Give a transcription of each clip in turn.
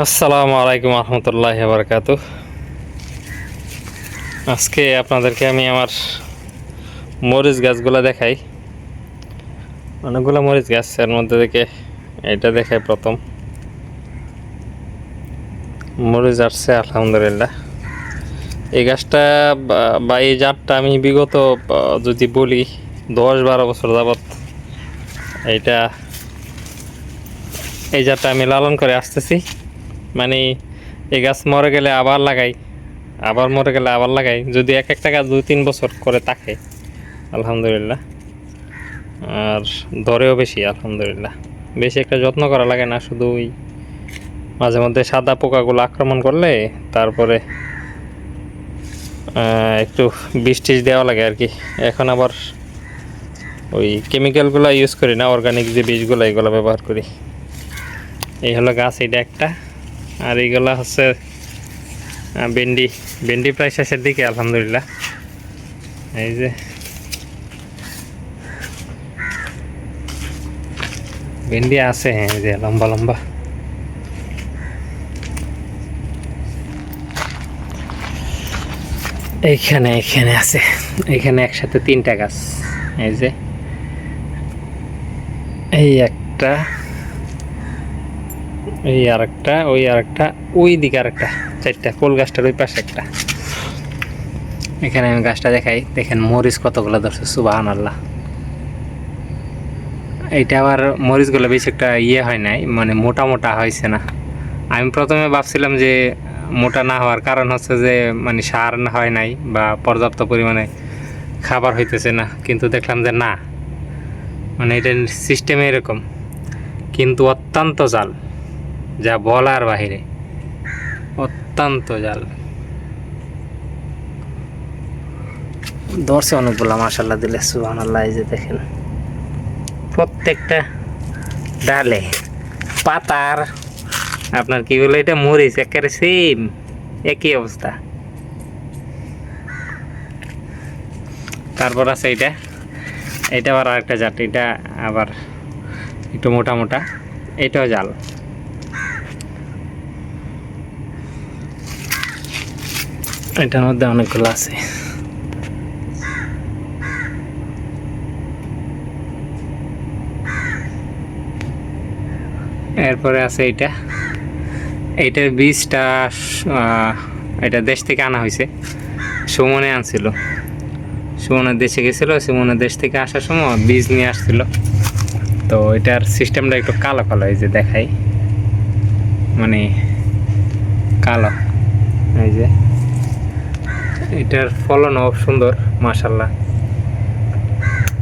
আসসালামু আলাইকুম রহমতুল্লাহ বারকাত আজকে আপনাদেরকে আমি আমার মরিচ গাছগুলো দেখাই। অনেকগুলো মরিচ গাছ, এর মধ্যে থেকে এটা দেখাই প্রথম। মরিচ আসছে, আলহামদুলিল্লাহ। এই গাছটা বা- এই জাতটা আমি বিগত যদি বলি, দশ বারো বছর যাবত এইটা, এই জাতটা আমি লালন করে আসতেছি। মানে এই গাছ মরে গেলে আবার লাগাই, আবার মরে গেলে আবার লাগাই, যদি এক একটা গাছ দুই তিন বছর করে থাকে, আলহামদুলিল্লাহ। আর ধরেও বেশি, আলহামদুলিল্লাহ। বেশি একটা যত্ন করা লাগে না, শুধু ওই মাঝে মধ্যে সাদা পোকাগুলো আক্রমণ করলে, তারপরে একটু বিষ টিষ দেওয়া লাগে আর কি। এখন আবার ওই কেমিক্যালগুলো ইউজ করি না, অর্গানিক যে বীজগুলো, এগুলো ব্যবহার করি। এই হলো গাছ, এটা একটা। আর এইগুলা হচ্ছে ভেন্ডি। ভেন্ডি প্রায় শেষের দিকে, আলহামদুলিল্লাহ। এই যে। ভেন্ডি আছে হ্যাঁ এই যে, লম্বা লম্বা। এইখানে এখানে আছে। এখানে একসাথে তিনটা গাছ। এই যে। এই একটা এই আরেকটা ওই আরেকটা ওই দিকে আরেকটা চারটা, কোল গাছটার ওই পাশে একটা। এখানে আমি গাছটা দেখাই, দেখেন মরিচ কতগুলো ধরছে সুবাহান আল্লাহ এইটা আবার মরিচগুলো বেশি একটা ইয়ে হয় নাই মানে মোটা মোটা হয়েছে না। আমি প্রথমে ভাবছিলাম যে মোটা না হওয়ার কারণ হচ্ছে যে মানে সার হয় নাই বা পর্যাপ্ত পরিমাণে খাবার হইতেছে না, কিন্তু দেখলাম যে না। মানে এটা সিস্টেমে এরকম। কিন্তু অত্যন্ত জাল। যা বলার বাহিরে। অত্যন্ত জাল। ধরছে অনেকগুলো মাসাল্লাহ দিলে সুহান আল্লাহ যে দেখেন। প্রত্যেকটা ডালে পাতার, আপনার কি বলে এটা, মরিচ, একেবারে সেম একই অবস্থা। তারপর আছে এটা। এটা আবার আরেকটা জাত, এটা আবার একটু মোটা মোটা, এটাও জাল। এটার মধ্যে অনেকগুলো আছে। এরপরে আছে এটা এইটার বীজটা এটা দেশ থেকে আনা হয়েছে। সুমনে আনছিল। সুমনের দেশে গেছিল, সুমনের দেশ থেকে আসার সময় বীজ নিয়ে আসছিল। তো এটার সিস্টেমটা একটু কালো কালো, এই যে দেখাই। মানে কালো, এই যে। এটার ফলনও সুন্দর মাশাল্লাহ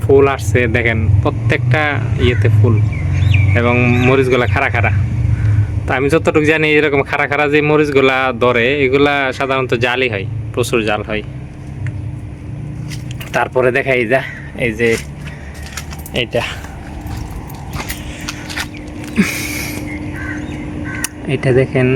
ফুল আসছে, দেখেন, প্রত্যেকটা ইয়েতে ফুল এবং মরিচগুলা খাড়া খাড়া। তা আমি যতটুকু জানি, এরকম খাড়া খাড়া যে মরিচগুলা ধরে, এগুলা সাধারণত জালই হয়, প্রচুর জাল হয়। তারপরে দেখাই যা, এই যে এইটা। এটা দেখেন